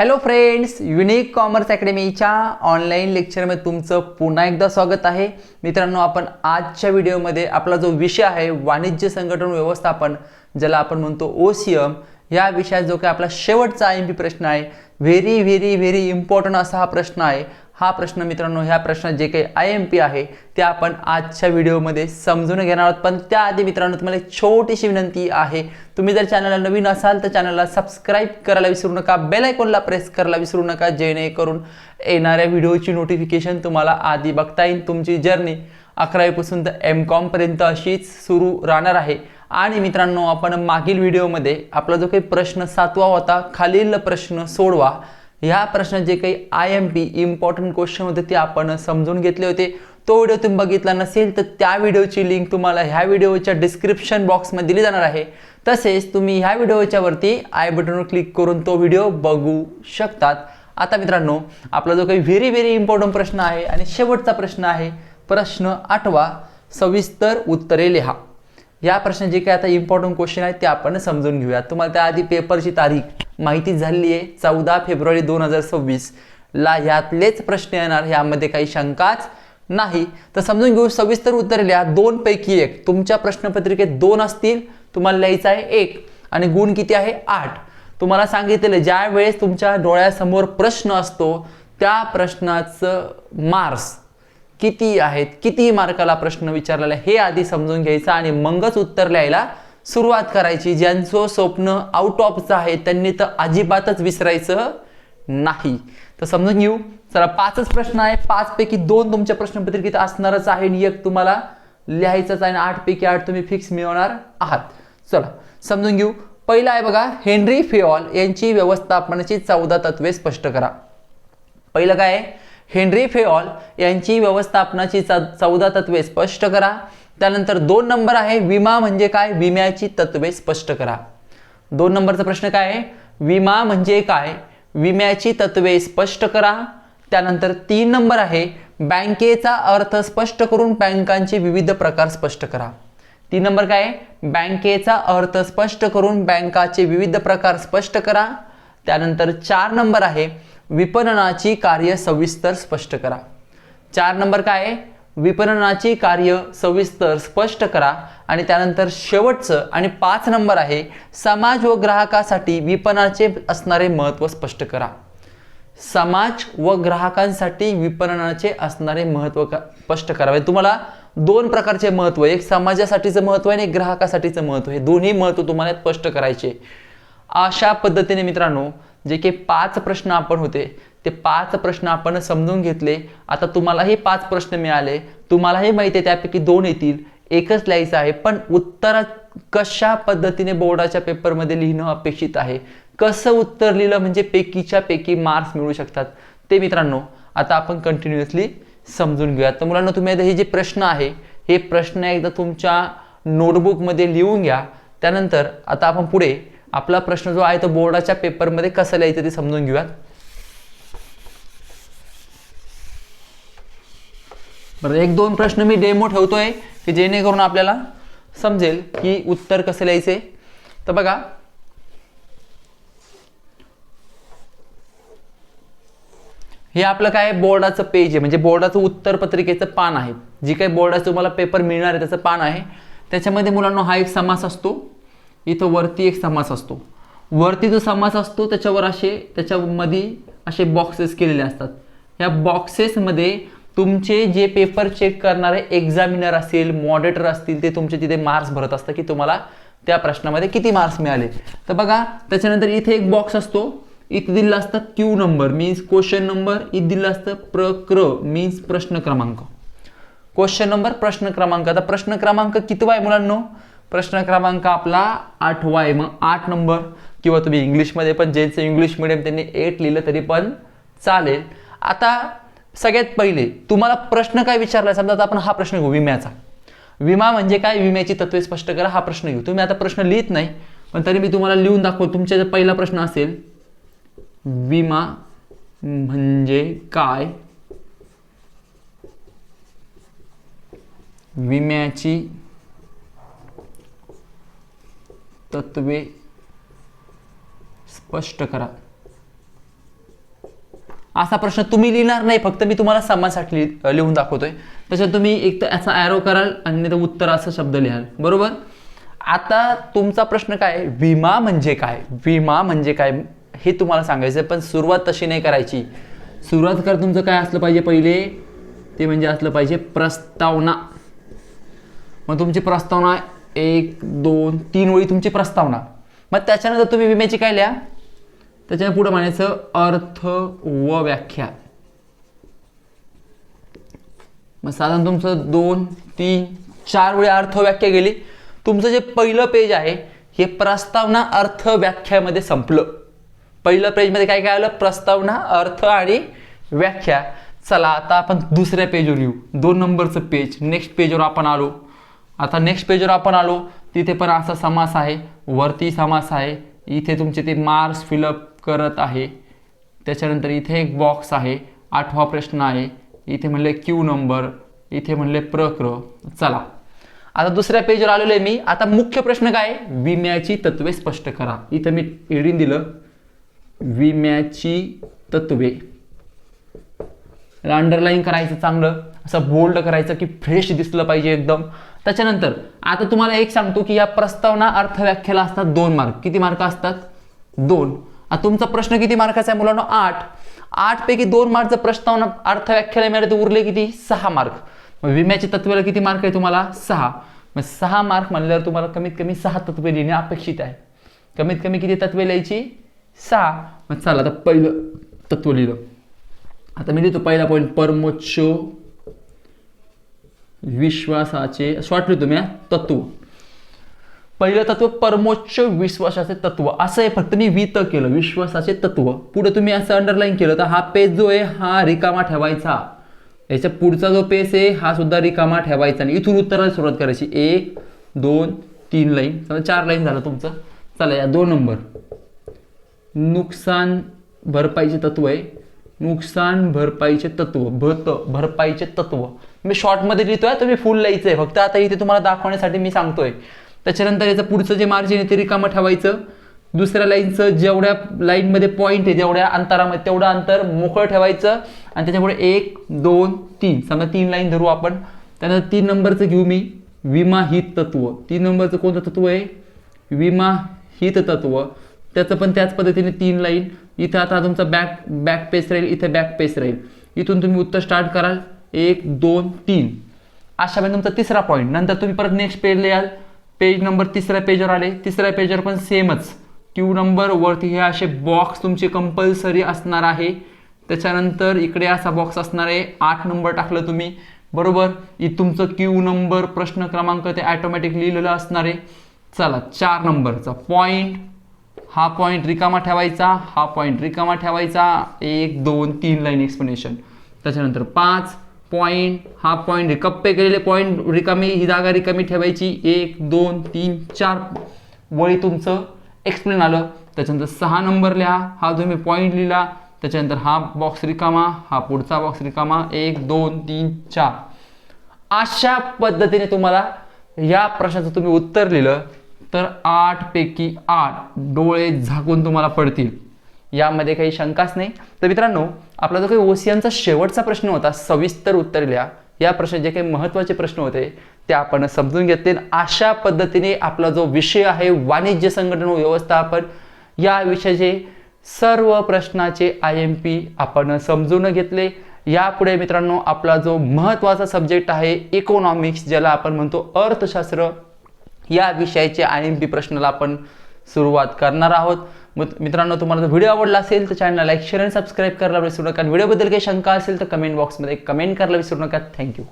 Hello friends unique commerce अकॅडमीच्या online लेक्चरमध्ये तुमचं पुन्हा एकदा स्वागत आहे. मित्रांनो आपण आजच्या व्हिडिओमध्ये आपला जो विषय आहे वाणिज्य संघटन व्यवस्थापन ज्याला आपण म्हणतो ओ सी एम या विषयात जो काही आपला शेवटचा आय एम पी प्रश्न आहे व्हेरी व्हेरी व्हेरी इम्पॉर्टंट असा हा प्रश्न आहे. हा प्रश्न मित्रांनो ह्या प्रश्नात जे काही आय एम पी आहे ते आपण आजच्या व्हिडिओमध्ये समजून घेणार आहोत. पण त्याआधी मित्रांनो तुम्हाला एक छोटीशी विनंती आहे. तुम्ही जर चॅनलला नवीन असाल तर चॅनलला सबस्क्राईब करायला विसरू नका. बेल आयकॉनला प्रेस करायला विसरू नका जेणेकरून येणाऱ्या व्हिडिओची नोटिफिकेशन तुम्हाला आधी बघता येईल. तुमची जर्नी अकरावीपासून तर एम कॉमपर्यंत अशीच सुरू राहणार आहे. आणि मित्रांनो आपण मागील व्हिडिओमध्ये आपला जो काही प्रश्न सातवा होता खालील प्रश्न सोडवा. ह्या प्रश्नात जे काही I M P important question होते ते आपण समजून घेतले होते. तो व्हिडिओ तुम्ही बघितला नसेल तर त्या व्हिडिओची लिंक तुम्हाला ह्या व्हिडिओच्या डिस्क्रिप्शन बॉक्समध्ये दिली जाणार आहे. तसेच तुम्ही ह्या व्हिडिओच्या वरती आय बटनवर क्लिक करून तो व्हिडिओ बघू शकतात. आता मित्रांनो आपला जो काही व्हेरी व्हेरी इम्पॉर्टंट प्रश्न आहे आणि शेवटचा प्रश्न आहे प्रश्न आठवा सविस्तर उत्तरे लिहा. या प्रश्न जे काही आता इम्पॉर्टंट क्वेश्चन आहे ते आपण समजून घेऊया तुम्हाला त्याआधी पेपरची तारीख माहिती झाली आहे चौदा फेब्रुवारी दोन हजार सव्वीस. ला ह्यातलेच प्रश्न येणार यामध्ये काही शंकाच नाही. तर समजून घेऊ सविस्तर उत्तर लिहा दोन पैकी एक. तुमच्या प्रश्नपत्रिकेत दोन असतील तुम्हाला लिहायचं आहे एक. आणि गुण किती आहे? आठ. तुम्हाला सांगितलेलं ज्या वेळेस तुमच्या डोळ्यासमोर प्रश्न असतो त्या प्रश्नाचं मार्क्स किती आहेत? किती मार्काला प्रश्न विचारलेला आहे? हे आधी समजून घ्यायचं आणि मगच उत्तर लिहायला सुरुवात करायची. ज्यांचं स्वप्न आउट ऑफचं आहे त्यांनी तर अजिबातच विसरायचं नाही. तर समजून घेऊ. चला पाचच प्रश्न आहे. पाच पैकी दोन तुमच्या प्रश्नपत्रिकेत असणारच आहे आणि एक तुम्हाला लिहायचंच आहे आणि आठ पैकी आठ तुम्ही फिक्स मिळवणार आहात. चला समजून घेऊ. पहिला आहे बघा हेनरी फेऑल यांची व्यवस्थापनाची चौदा तत्वे स्पष्ट करा. पहिलं काय आहे? हेनरी फेऑल यांची व्यवस्थापनाची चौदा तत्वे स्पष्ट करा. त्यानंतर दोन नंबर आहे विमा म्हणजे काय? विम्याची तत्वे स्पष्ट करा. दोन नंबरचा प्रश्न काय आहे? विमा म्हणजे काय? विम्याची तत्वे स्पष्ट करा. त्यानंतर तीन नंबर आहे बँकेचा अर्थ स्पष्ट करून बँकांचे विविध प्रकार स्पष्ट करा. तीन नंबर काय आहे? बँकेचा अर्थ स्पष्ट करून बँकाचे विविध प्रकार स्पष्ट करा. त्यानंतर चार नंबर आहे विपणनाची कार्य सविस्तर स्पष्ट करा. चार नंबर काय आहे? विपणनाची कार्य सविस्तर स्पष्ट करा आणि त्यानंतर शेवटचं आणि पाच नंबर आहे समाज व ग्राहकासाठी विपणनाचे असणारे महत्त्व स्पष्ट करा. समाज व ग्राहकांसाठी विपणनाचे असणारे महत्त्व का स्पष्ट करावे म्हणजे तुम्हाला दोन प्रकारचे महत्त्व एक समाजासाठीचं महत्त्व आहे आणि एक ग्राहकासाठीचं महत्त्व हे दोन्ही महत्त्व तुम्हाला स्पष्ट करायचे अशा पद्धतीने मित्रांनो जे काही पाच प्रश्न आपण होते ते पाच प्रश्न आपण समजून घेतले. आता तुम्हालाही पाच प्रश्न मिळाले. तुम्हालाही माहिती आहे त्यापैकी दोन येतील. एकच लिहायचं आहे पण उत्तर कशा पद्धतीने बोर्डाच्या पेपरमध्ये लिहिणं अपेक्षित आहे? कसं उत्तर लिहिलं म्हणजे पैकीच्या पैकी मार्क्स मिळू शकतात? ते मित्रांनो आता आपण कंटिन्युअसली समजून घेऊया. तर मुलांना तुम्ही आता हे जे प्रश्न आहे हे प्रश्न एकदा तुमच्या नोटबुकमध्ये लिहून घ्या. त्यानंतर आता आपण पुढे आपला प्रश्न जो आहे तो बोर्डाच्या पेपरमध्ये कसं लिहायचं ते समजून घेऊयात. बरं एक दोन प्रश्न मी डेमो ठेवतोय की जेणेकरून आपल्याला समजेल की उत्तर कसं लिहायचे. तर बघा. हे आपलं काय बोर्डाचं पेज आहे. म्हणजे बोर्डाचं उत्तर पत्रिकेचं पान आहे. जी काही बोर्डाचं तुम्हाला पेपर मिळणार आहे त्याचं पान आहे. त्याच्यामध्ये मुलांना हा एक समास असतो. इथं वरती एक समास असतो. वरती जो समास असतो त्याच्यावर असे त्याच्यामध्ये असे बॉक्सेस केलेले असतात. या बॉक्सेसमध्ये तुमचे जे पेपर चेक करणारे एक्झामिनर असतील मॉडेटर असतील ते तुमचे तिथे मार्क्स भरत असतं की तुम्हाला त्या प्रश्नामध्ये किती मार्क्स मिळाले. तर बघा त्याच्यानंतर इथे एक बॉक्स असतो. इथे दिलं असतं Q number means question number इथे दिलं असतं प्रक्र मीन्स प्रश्न क्रमांक. क्वेश्चन नंबर प्रश्न क्रमांक. आता प्रश्न क्रमांक कितवा आहे मुलांनो? प्रश्न क्रमांक आपला आठवा आहे. मग आठ नंबर किंवा तुम्ही इंग्लिशमध्ये पण ज्यांचं इंग्लिश मिडियम त्यांनी एट लिहिलं तरी पण चालेल. आता सगळ्यात पहिले तुम्हाला प्रश्न काय विचारला समजा आता आपण हा प्रश्न घेऊ विम्याचा. विमा म्हणजे काय? विम्याची तत्वे स्पष्ट करा हा प्रश्न घेऊ. तुम्ही आता प्रश्न लिहित नाही पण तरी मी तुम्हाला लिहून दाखवतो. तुमच्या जर पहिला प्रश्न असेल विमा म्हणजे काय? विम्याची तत्वे स्पष्ट करा. असा प्रश्न तुम्ही लिहिणार नाही फक्त मी तुम्हाला समाजसाठी लिहून दाखवतोय. त्याच्यात तुम्ही एक तर याचा ॲरो कराल आणि नाही तर उत्तर असं शब्द लिहाल. बरोबर? आता तुमचा प्रश्न काय? विमा म्हणजे काय? विमा म्हणजे काय? हे तुम्हाला सांगायचं आहे, पण सुरुवात तशी नाही करायची. सुरुवात कर तुमचं काय असलं पाहिजे पहिले? ते म्हणजे असलं पाहिजे प्रस्तावना. मग तुमची प्रस्तावना एक दोन तीन ओळी तुमची प्रस्तावना. मग त्याच्यानंतर तुम्ही विम्याची काय लिहा? त्याच्या पुढं म्हणायचं अर्थ व व्याख्या. मग साधारण तुमचं दोन तीन चार वेळी अर्थ व्याख्या गेली तुमचं जे पहिलं पेज आहे हे प्रस्तावना अर्थ व्याख्यामध्ये संपलं. पहिलं पेजमध्ये काय काय आलं? प्रस्तावना अर्थ आणि व्याख्या. चला आता आपण दुसऱ्या पेजवर येऊ. दोन नंबरचं पेज नेक्स्ट पेजवर आपण आलो. आता नेक्स्ट पेजवर आपण आलो. तिथे पण असा समास आहे. वरती समास आहे. इथे तुमचे ते मार्स फिलअप करत आहे. त्याच्यानंतर इथे एक बॉक्स आहे. आठवा प्रश्न आहे. इथे म्हणले क्यू नंबर इथे म्हणले प्रक्र. चला. आता दुसऱ्या पेजवर आलेलो आहे मी. आता मुख्य प्रश्न काय आहे? विम्याची तत्वे स्पष्ट करा. इथं मी एडीन दिलं. विम्याची तत्वे. अंडरलाईन करायचं चांगलं. असं बोल्ड करायचं की फ्रेश दिसलं पाहिजे एकदम. त्याच्यानंतर आता तुम्हाला एक सांगतो की या प्रस्तावना अर्थव्याख्याला असतात दोन मार्क. किती मार्क असतात? दोन. तुमचा प्रश्न किती मार्काचा आहे मुलांना? आठ. आठ पैकी दोन मार्कचं प्रस्तावना अर्थव्याख्याला मिळाले तर उरले किती? सहा मार्क. मग विम्याची तत्वेला किती मार्क आहे तुम्हाला? सहा. मग सहा मार्क म्हणल्यावर तुम्हाला कमीत कमी सहा तत्वे लिहिणे अपेक्षित आहे. कमीत कमी किती तत्वे लिहायची? सहा. मग चला आता पहिलं तत्व लिहिलं. आता मी लिहितो पहिला पॉईंट परमोच्च विश्वासाचे शॉर्ट लिहितो मी तत्व. पहिलं तत्व परमोच्च विश्वासाचे तत्व. असं आहे फक्त मी वित केलं विश्वासाचे तत्व. पुढे तुम्ही असं अंडरलाईन केलं तर हा पेज जो आहे हा रिकामा ठेवायचा. याच्या पुढचा जो पेज आहे हा सुद्धा रिकामा ठेवायचा. आणि इथून उत्तराला सुरुवात करायची. एक दोन तीन लाईन समजा चार लाईन झालं तुमचं. चला या दोन नंबर नुकसान भरपाईचे तत्व आहे. नुकसान भरपाईचे तत्व. भत भरपाईचे तत्व. मी शॉर्टमध्ये लिहितोय तुम्ही फुल लिहायचं आहे. फक्त आता इथे तुम्हाला दाखवण्यासाठी मी सांगतोय. त्याच्यानंतर याचं पुढचं जे मार्जिन आहे ते रिकामं ठेवायचं. दुसऱ्या लाईनचं जेवढ्या लाईनमध्ये पॉईंट आहे जेवढ्या अंतरामध्ये तेवढं अंतर मोकळं ठेवायचं. आणि त्याच्यापुढे एक दोन तीन. समजा तीन लाईन धरू आपण. त्यानंतर तीन नंबरचं घेऊ मी. विमा हित तत्व तीन नंबरचं कोणतं तत्व आहे? विमा हित तत्व त्याचं पण त्याच पद्धतीने तीन लाईन इथं आता तुमचा बॅक बॅक पेस राहील इथं बॅक पेस राहील. इथून तुम्ही उत्तर स्टार्ट कराल. एक दोन तीन. अशा वेळी तुमचा तिसरा पॉईंट नंतर तुम्ही परत नेक्स्ट पेजला याल. पेज नंबर तिसऱ्या पेजवर आले. तिसऱ्या पेजवर पण सेमच. क्यू नंबरवरती हे असे बॉक्स तुमचे कंपल्सरी असणार आहे. त्याच्यानंतर इकडे असा बॉक्स असणार आहे. आठ नंबर टाकलं तुम्ही. बरोबर? इ तुमचं क्यू नंबर प्रश्न क्रमांक ते ॲटोमॅटिक लिहिलेलं असणार आहे. चला चार नंबरचा पॉईंट हा पॉईंट रिकामा ठेवायचा. हा पॉईंट रिकामा ठेवायचा. एक दोन तीन लाईन एक्सप्लेनेशन त्याच्यानंतर पाच. पॉईंट हा पॉईंट कप्पे केलेले पॉईंट रिकामी ही जागा रिकामी ठेवायची. एक दोन तीन चार. वळी तुमचं एक्सप्लेन आलं. त्याच्यानंतर सहा नंबर लिहा. हा तुम्ही पॉईंट लिहिला. त्याच्यानंतर हा बॉक्स रिकामा. हा पुढचा बॉक्स रिकामा. एक दोन तीन चार. अशा पद्धतीने तुम्हाला या प्रश्नाचं तुम्ही उत्तर लिहिलं तर आठ पैकी आठ डोळे झाकून तुम्हाला पडतील. यामध्ये काही शंकाच नाही. तर मित्रांनो आपला जो काही ओसियनचा शेवटचा प्रश्न होता सविस्तर उत्तर लिहा या प्रश्नात जे काही महत्त्वाचे प्रश्न होते ते आपण समजून घेतले. अशा पद्धतीने आपला जो विषय आहे वाणिज्य संघटन व्यवस्थापन या विषयाचे सर्व प्रश्नाचे आय एम पी आपण समजून घेतले. यापुढे मित्रांनो आपला जो महत्त्वाचा सब्जेक्ट आहे इकॉनॉमिक्स ज्याला आपण म्हणतो अर्थशास्त्र या विषयाचे आय एम पी प्रश्नाला आपण सुरुवात करणार आहोत. मग मित्रांनो तुम्हाला जर व्हिडिओ आवडला असेल तर चॅनलला लाईक शेअर आणि सबस्क्राईब करायला विसरू नका. आणि व्हिडिओबद्दल काही शंका असेल तर कमेंट बॉक्समध्ये कमेंट करायला विसरू नका. थँक्यू